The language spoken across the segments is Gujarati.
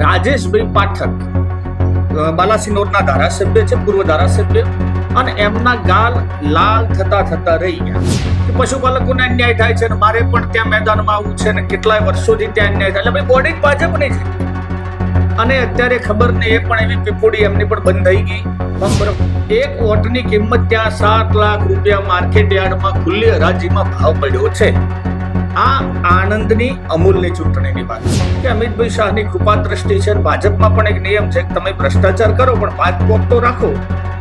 રાજેશભાઈ પાઠક બાલાસિનોરના ધારાસભ્ય છે, પૂર્વ ધારાસભ્ય, અને એમના ગાલ લાલ થતા થતા રહી ગયા પશુપાલકોને અન્યાય થાય છે અને મારે પણ ત્યાં મેદાનમાં આવવું છે ને કેટલાય વર્ષોથી ત્યાં અન્યાય થાય. એટલે ભાઈ બોડી જ ભાજપની છે. અને અત્યારે ખબર નહીં એ પણ એવી પીપોડી એમની પણ બંધ થઈ ગઈ. પણ બરાબર. એક વોટની કિંમત ત્યાં સાત લાખ રૂપિયા માર્કેટ યાર્ડમાં ખુલ્લી હરાજીમાં ભાવ પડ્યો છે. આ આણંદની અમૂલની ચૂંટણીની વાત કે અમિતભાઈ શાહની કૃપા દ્રષ્ટિ છે ભાજપમાં પણ એક નિયમ છે કે તમે ભ્રષ્ટાચાર કરો, પણ વોટ તો રાખો.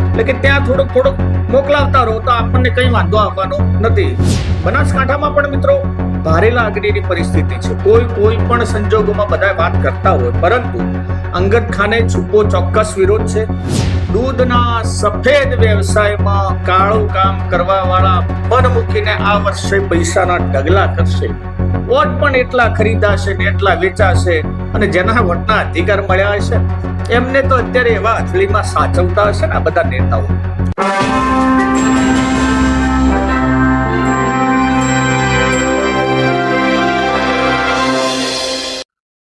એટલે કે ત્યાં થોડુંક થોડુંક મોકલાવતા રહો તો આપણને કંઈ વાંધો આવવાનો નથી. બનાસકાંઠામાં પણ મિત્રો ભારે લાગણીની પરિસ્થિતિ છે. કોઈ કોઈ પણ સંજોગોમાં બધા વાત કરતા હોય. પરંતુ અંગત ખાને છૂપો ચોક્કસ વિરોધ છે. દૂધના સફેદ વ્યવસાયમાં કાળું કામ કરવા વાળા મન મૂકીને આ વર્ષે પૈસાના ઢગલા કરશે. વોટ પણ એટલા ખરીદાશે ને એટલા વેચાશે અને જેના વોટના અધિકાર મળ્યા હશે એમને તો અત્યારે એવા અથડીમાં સાચવતા હશે ને આ બધા નેતાઓ.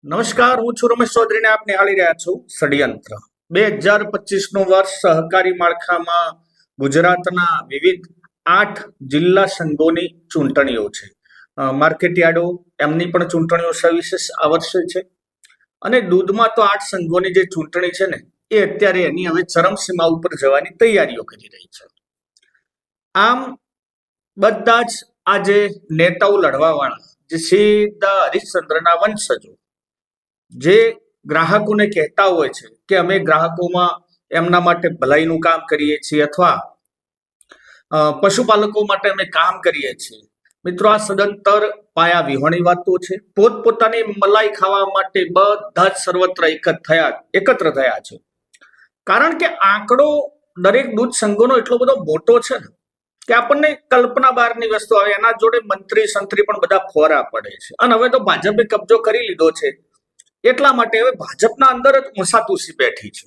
નમસ્કાર, હું છું રમેશ ચૌધરીને આપ નિહાળી રહ્યા છું ષડયંત્ર બે હજાર પચીસનું વર્ષ સહકારી માળખામાં ગુજરાતના વિવિધ આઠ જિલ્લા સંઘોની ચૂંટણીઓ છે. માર્કેટયાર્ડો, એમની પણ ચૂંટણીઓ સવિશેષ આ વર્ષે છે. અને દૂધમાં તો આઠ સંઘોની જે ચૂંટણી છે ને, એ અત્યારે એની હવે ચરમસીમા ઉપર જવાની તૈયારીઓ કરી રહી છે. આમ, બધા જ આ જે નેતાઓ લડવાવાળા, જે સીધા હરિશ્ચંદ્રના વંશજો, જે ગ્રાહકોને કહેતા હોય છે કે અમે ગ્રાહકોમાં એમના માટે ભલાઈનું કામ કરીએ છીએ અથવા પશુપાલકો માટે અમે કામ કરીએ છીએ. મિત્રો, આ સદંતર પાયા વિહોણી વાતો છે. પોતપોતાની મલાઈ ખાવા માટે બધા જ સર્વત્ર એકત્ર થયા એકત્ર થયા છે. કારણ કે આંકડો દરેક દૂધ સંઘોનો એટલો બધો મોટો છે ને, કે આપણને કલ્પના બહારની વસ્તુ આવે. એના જોડે મંત્રી સંત્રી પણ બધા ફોરા પડે છે. અને હવે તો ભાજપે કબજો કરી લીધો છે. એટલા માટે હવે ભાજપના અંદર જ મુસાતુસી બેઠી છે.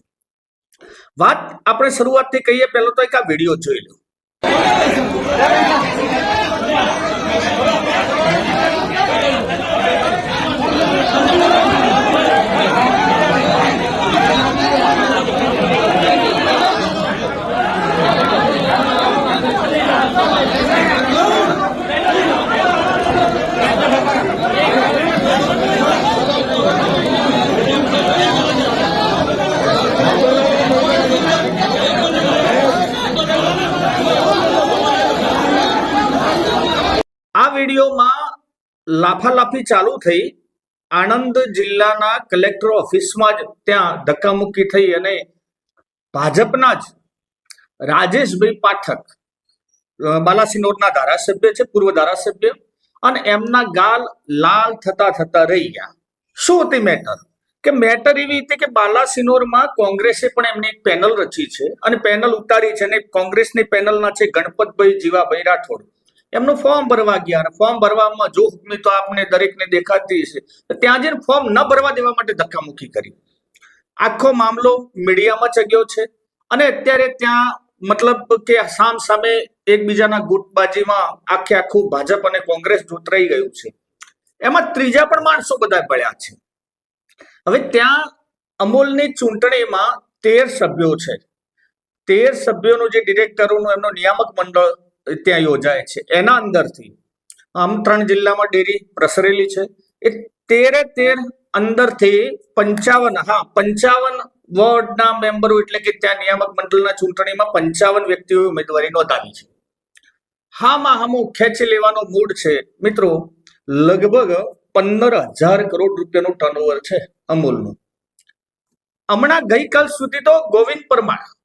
વાત આપણે શરૂઆતથી કહીએ, પહેલો તો એક આ વીડિયો જોઈ લો આ વિડીયોમાં લાફાલાફી ચાલુ થઈ આણંદ જિલ્લાના કલેક્ટર ઓફિસમાં જ ત્યાં ધક્કામુક્કી થઈ અને ભાજપના જ રાજેશભાઈ પાઠક બાલાસિનોરના ધારાસભ્ય છે, પૂર્વ ધારાસભ્ય, અને એમના ગાલ લાલ થતા થતા રહી ગયા. શું હતી મેટર? કે મેટર એવી રીતે કે બાલાસિનોરમાં કોંગ્રેસે પણ એમની એક પેનલ રચી છે અને પેનલ ઉતારી છે અને કોંગ્રેસની પેનલના છે ગણપતભાઈ જીવાભાઈ રાઠોડ. એમનું ફોર્મ ભરવા ગયા ફોર્મ ભરવામાં જો હુકમી તો આપને દરેકને દેખાતી છે ત્યાં જઈને ફોર્મ ન ભરવા દેવા માટે ધક્કામુક્કી કરી. આખો મામલો મીડિયામાં ચગ્યો છે. અને અત્યારે ત્યાં મતલબ કે સામ સામે એકબીજાના ગુટબાજીમાં આખે આખું ભાજપ અને કોંગ્રેસ જોતરાઈ ગયું છે. એમાં ત્રીજા પણ માણસો બધા પડ્યા છે. હવે ત્યાં અમૂલની ચૂંટણીમાં તેર સભ્યો છે. તેર સભ્યોનું જે ડિરેક્ટરોનું એમનો નિયામક મંડળ ત્યાં યોજાય છે. એના અંદરથી આમ ત્રણ જિલ્લામાં ડેરી પ્રસરેલી છે. એ તેરે તેર અંદરથી પંચાવન, હા, પંચાવન વોર્ડના મેમ્બરો એટલે કે ત્યાં નિયામક મંડળના ચૂંટણીમાં પંચાવન વ્યક્તિઓએ ઉમેદવારી નોંધાવી છે. હામાં હામું ખેંચી લેવાનો મૂડ છે. મિત્રો, લગભગ પંદર હજાર કરોડ રૂપિયાનું ટર્નઓવર છે અમૂલનું. હમણાં ગઈકાલ સુધી તો ગોવિંદ પરમાર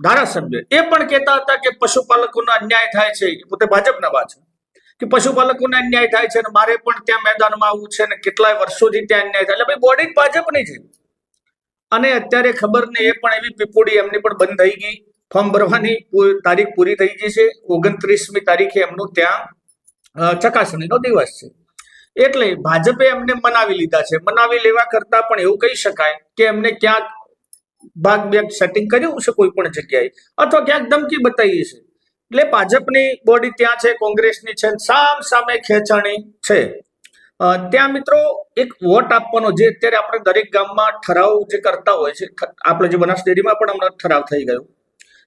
ધારાસભ્ય એ પણ કહેતા હતા કે પશુપાલકોનો અન્યાય થાય છે. પોતે ભાજપના બા છે. કે પશુપાલકોને અન્યાય થાય છે અને મારે પણ ત્યાં મેદાનમાં આવવું છે અને કેટલાય વર્ષોથી ત્યાં અન્યાય થાય. એટલે ભાઈ બોડી ભાજપની છે. અને અત્યારે ખબર નહીં એ પણ એવી પીપોડી એમની પણ બંધ થઈ ગઈ. ફોર્મ ભરવાની તારીખ પૂરી થઈ ગઈ છે. ઓગણત્રીસમી તારીખે એમનું ત્યાં ચકાસણીનો દિવસ છે. એટલે ભાજપે એમને મનાવી લીધા છે. મનાવી લેવા કરતા પણ એવું કહી શકાય કે એમને ક્યાંક ભાગ બેગ સેટિંગ કર્યું છે કોઈ પણ જગ્યાએ? અથવા ક્યાંક ધમકી બતાવી છે? એટલે ભાજપની બોડી ત્યાં છે, કોંગ્રેસની છે, સામ સામે ખેંચાણી છે. ત્યાં મિત્રો એક વોટ આપવાનો જે અત્યારે આપણે દરેક ગામમાં ઠરાવ જે કરતા હોય છે આપણે જે બનાસ ડેરીમાં પણ હમણાં ઠરાવ થઈ ગયો.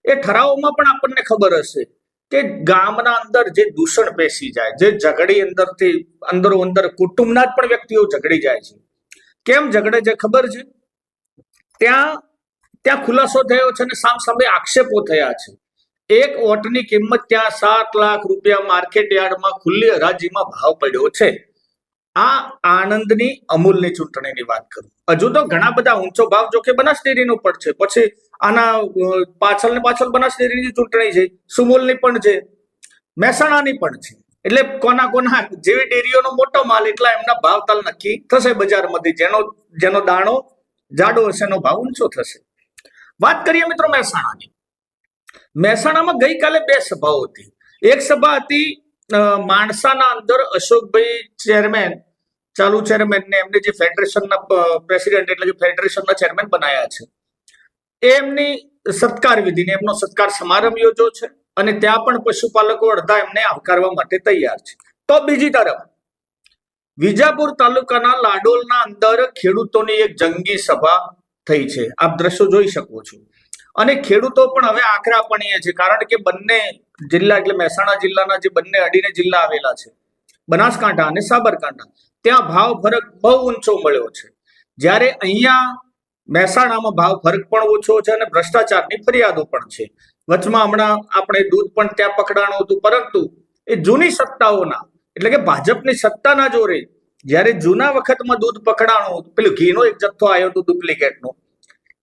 એ ઠરાવોમાં પણ આપણને ખબર હશે કે ગામના અંદર જે દૂષણ પેસી જાય, જે ઝઘડી અંદરથી, અંદરો અંદર કુટુંબના જ પણ વ્યક્તિઓ ઝઘડી જાય છે. કેમ ઝઘડે છે ખબર છે? ત્યાં ત્યાં ખુલાસો થયો છે અને સામ સામે આક્ષેપો થયા છે. એક વોટની કિંમત ત્યાં સાત લાખ રૂપિયા માર્કેટ યાર્ડમાં ખુલ્લી હરાજીમાં ભાવ પડ્યો છે. આ આણંદની અમૂલની ચૂંટણીની વાત કરું. હજુ તો ઘણા બધા ઊંચો ભાવ જો કે બનાસ ડેરીનો પણ છે. પછી આના પાછળ ને પાછળ બનાસ ડેરીની ચૂંટણી છે. સુમૂલની પણ છે. મહેસાણાની પણ છે. એટલે કોના કોના જેવી ડેરીઓનો મોટો માલ એટલા એમના ભાવ તાલ નક્કી થશે બજારમાંથી. જેનો જેનો દાણો, જાડો હશે એનો ભાવ ઊંચો થશે. વાત કરીએ મિત્રો મહેસાણાની. મહેસાણામાં ગઈકાલે બે સભાઓ હતી. એક સભા હતી માણસાના અંદર અશોકભાઈ ચેરમેન, ચાલુ ચેરમેનને એમને જે ફેડરેશનના પ્રેસિડેન્ટ એટલે કે ફેડરેશનના ચેરમેન બનાયા છે. એ એમની સત્કાર વિધિને, એમનો સત્કાર સમારંભ યોજો છે અને ત્યાં પણ પશુપાલકો અડધા એમને આવકારવા માટે તૈયાર છે. તો બીજી તરફ, વિજાપુર તાલુકાના લાડોલના અંદર ખેડૂતોની એક જંગી સભા થઈ છે. આપ દ્રશ્યો જોઈ શકો છો. અને ખેડૂતો પણ હવે આકરા પણીએ છે, કારણ કે બંને જિલ્લા એટલે મહેસાણા જિલ્લાના જે બંને અડીને જિલ્લા આવેલા છે, બનાસકાંઠા અને સાબરકાંઠા, ત્યાં ભાવ ફરક બહુ ઊંચો મળ્યો છે. જ્યારે અહીંયા મહેસાણામાં ભાવ ફરક પણ ઓછો છે અને ભ્રષ્ટાચારની ફરિયાદો પણ છે. વચમાં હમણાં આપણે દૂધ પણ ત્યાં પકડાણું હતું, પરંતુ એ જૂની સત્તાઓના, એટલે કે ભાજપની સત્તાના જોરે જ્યારે જૂના વખતમાં દૂધ પકડાણું, પેલું ઘીનો એક જથ્થો આવ્યો હતો ડુપ્લિકેટનો,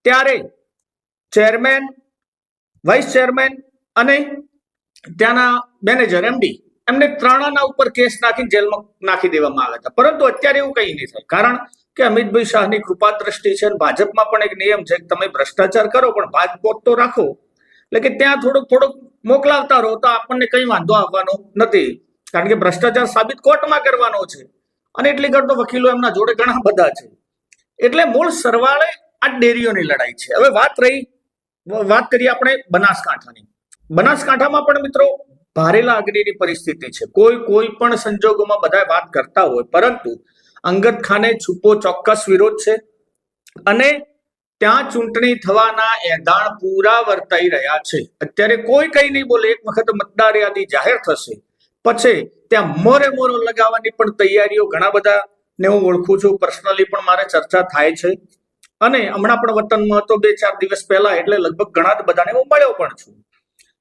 ત્યારે ચેરમેન, વાઇસ ચેરમેન અને ત્યાંના મેનેજર એમડી એમને ત્રણના ઉપર કેસ નાખી જેલમાં નાખી દેવામાં આવ્યા હતા. પરંતુ અત્યારે એવું કંઈ નહીં થાય. કારણ કે અમિતભાઈ શાહની કૃપા દ્રષ્ટિ છે ભાજપમાં પણ એક નિયમ છે કે તમે ભ્રષ્ટાચાર કરો, પણ ભાજપોટ તો રાખો. એટલે કે ત્યાં થોડુંક થોડુંક મોકલાવતા રહો તો આપણને કંઈ વાંધો આવવાનો નથી. કારણ કે ભ્રષ્ટાચાર સાબિત કોર્ટમાં કરવાનો છે. અને એટલી કરતો વકીલો એમના જોડે ઘણા બધા છે. એટલે મૂળ સરવાળે આ ડેરીઓની લડાઈ છે. હવે વાત રહી, વાત કરીએ આપણે બનાસકાંઠાની. બનાસકાંઠામાં પણ મિત્રો ભારે લાગણીની પરિસ્થિતિ છે. કોઈ કોઈ પણ સંજોગોમાં બધા વાત કરતા હોય, પરંતુ અંગત ખાને છુપો ચોક્કસ વિરોધ છે અને ત્યાં ચૂંટણી થવાના એંધાણ પૂરા વર્તાઈ રહ્યા છે. અત્યારે કોઈ કઈ નહીં બોલે, એક વખત મતદાર યાદી જાહેર થશે. પછી ત્યાં મોરે મોરો લગાવવાની પણ તૈયારીઓ ઘણા બધા ને હું ઓળખું છું. પર્સનલી પણ મારે ચર્ચા થાય છે. અને હમણાં પણ વતનમાં હતો બે ચાર દિવસ પહેલા એટલે લગભગ ઘણા જ બધાને હું મળ્યો પણ છું.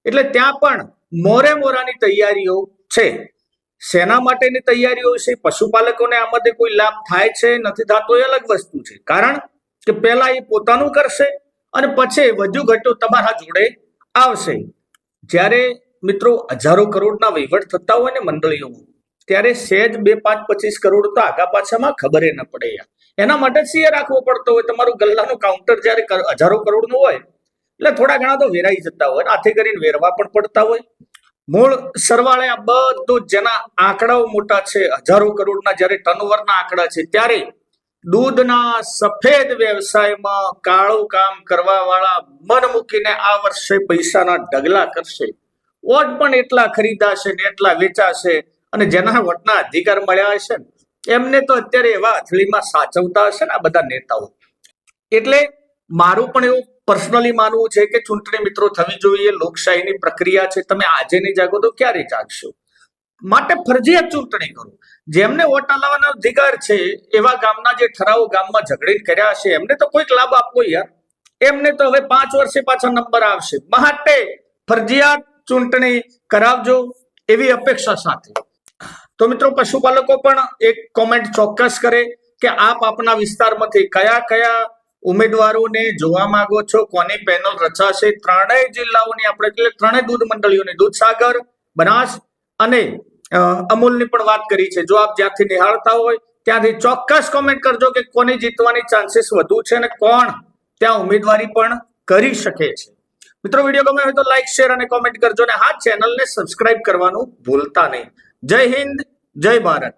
એટલે ત્યાં પણ મોરે મોરાની તૈયારીઓ છે. શેના માટેની તૈયારીઓ છે? પશુપાલકોને આમાંથી કોઈ લાભ થાય છે? નથી થતો એ અલગ વસ્તુ છે. કારણ કે પહેલા એ પોતાનું કરશે અને પછી વધુ ઘટો તમારા જોડે આવશે. જ્યારે મિત્રો, હજારો કરોડના વહીવટ થતા હોય ને મંડળીઓમાં ત્યારે સહેજ બે પાંચ પચીસ કરોડ તો આગા પાછામાં ખબર ન પડે એના માટે સીએ રાખવો પડતો હોય. તમારું ગલ્લાનું કાઉન્ટર જ્યારે હજારો કરોડનું હોય, એટલે થોડા ઘણા તો વેરાઈ જતા હોય આથી કરીને વેરવા પણ પડતા હોય. મૂળ સરવાળે આ બધું જેના આંકડાઓ મોટા છે, હજારો કરોડના જ્યારે ટર્નઓવરના આંકડા છે, ત્યારે દૂધના સફેદ વ્યવસાયમાં કાળું કામ કરવા વાળા મન મૂકીને આ વર્ષે પૈસાના ઢગલા કરશે. વોટ પણ એટલા ખરીદાશે ને એટલા વેચાશે અને જેના વોટના અધિકાર મળ્યા હશે ને, એમને તો અત્યારે એવા અથડીમાં સાચવતા હશે ને આ બધા નેતાઓ. એટલે મારું પણ એવું પર્સનલી માનવું છે કે ચૂંટણી મિત્રો થવી જોઈએ, લોકશાહીની પ્રક્રિયા છે, તમે આજે નહીં જાગો તો ક્યારે જાગશો? માટે ફરજિયાત ચૂંટણી કરો. જેમને વોટ લાવવાનો અધિકાર છે, એવા ગામના જે ઠરાવો ગામમાં ઝઘડી કર્યા હશે, એમને તો કોઈક લાભ આપવો યાર. એમને તો હવે પાંચ વર્ષે પાછા નંબર આવશે. માટે ફરજિયાત ચૂંટણી કરાવજો એવી અપેક્ષા સાથે. તો મિત્રો પશુપાલકો પણ એક કોમેન્ટ ચોક્કસ કરે કે આપ આપના વિસ્તારમાંથી કયા કયા ઉમેદવારોને જોવા માંગો છો, કોની પેનલ રચાશે, ત્રણેય જિલ્લાઓની આપણે એટલે ત્રણેય દૂધ મંડળીઓની દૂધસાગર, બનાસ અને અમૂલની પણ વાત કરી છે. જો આપ જ્યાંથી નિહાળતા હોય ત્યાંથી ચોક્કસ કોમેન્ટ કરજો કે કોની જીતવાની ચાન્સીસ વધુ છે અને કોણ ત્યાં ઉમેદવારી પણ કરી શકે છે. મિત્રો વીડિયો ગમે હોય તો લાઈક શેર અને કોમેન્ટ કરજો અને હા ચેનલને સબસ્ક્રાઇબ કરવાનું ભૂલતા નહીં. જય હિન્દ, જય ભારત.